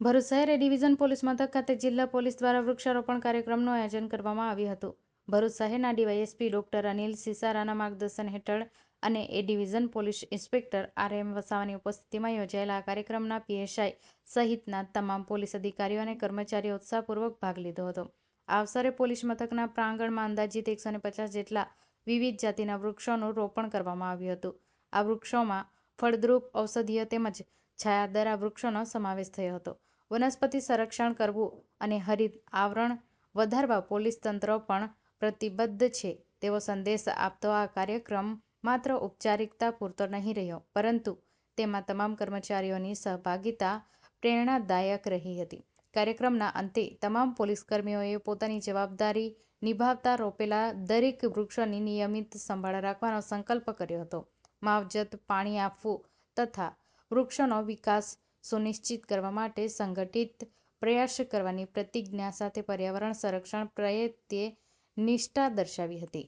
ભરૂચ શહેર એ division police મથક ખાતે જિલ્લા પોલીસ દ્વારા વૃક્ષારોપણ કાર્યક્રમનું આયોજન કરવામાં આવ્યું હતું. ભરૂચ શહેરના ડીવાયએસપી ડોક્ટર અનિલ સિસારાના માર્ગદર્શન હેઠળ અને A division police inspector R M વસાવાની ઉપસ્થિતિમાં યોજાયેલા આ કાર્યક્રમના પીએસઆઈ સહિતના તમામ પોલીસ અધિકારીઓ અને કર્મચારીઓ ઉત્સાહપૂર્વક ભાગ લીધો હતો. આ અવસરે પોલીસ મથકના પ્રાંગણમાં અંદાજિત એકસો પચાસ જેટલા વિવિધ જાતિના વૃક્ષોનું રોપણ કરવામાં આવ્યું હતું. આ વૃક્ષોમાં ફળદ્રુપ, ઔષધીય તેમજ છાયાદાર વૃક્ષોનો સમાવેશ થયો હતો. વનસ્પતિ સંરક્ષણ કરવું અને હરિત આવરણ વધારવા પોલીસ તંત્ર પણ પ્રતિબદ્ધ છે તેવો સંદેશ આપતો આ કાર્યક્રમ માત્ર ઔપચારિકતા પૂરતો નહીં રહ્યો પરંતુ તેમાં તમામ કર્મચારીઓની સહભાગિતા પ્રેરણાદાયક રહી હતી. કાર્યક્રમના અંતે તમામ પોલીસકર્મીઓએ પોતાની જવાબદારી નિભાવતા રોપેલા દરેક વૃક્ષોની નિયમિત સંભાળ રાખવાનો સંકલ્પ કર્યો હતો. માવજત, પાણી આપવું તથા વૃક્ષોનો વિકાસ સુનિશ્ચિત કરવા માટે સંગઠિત પ્રયાસ કરવાની પ્રતિજ્ઞા સાથે પર્યાવરણ સંરક્ષણ પ્રત્યે નિષ્ઠા દર્શાવી હતી.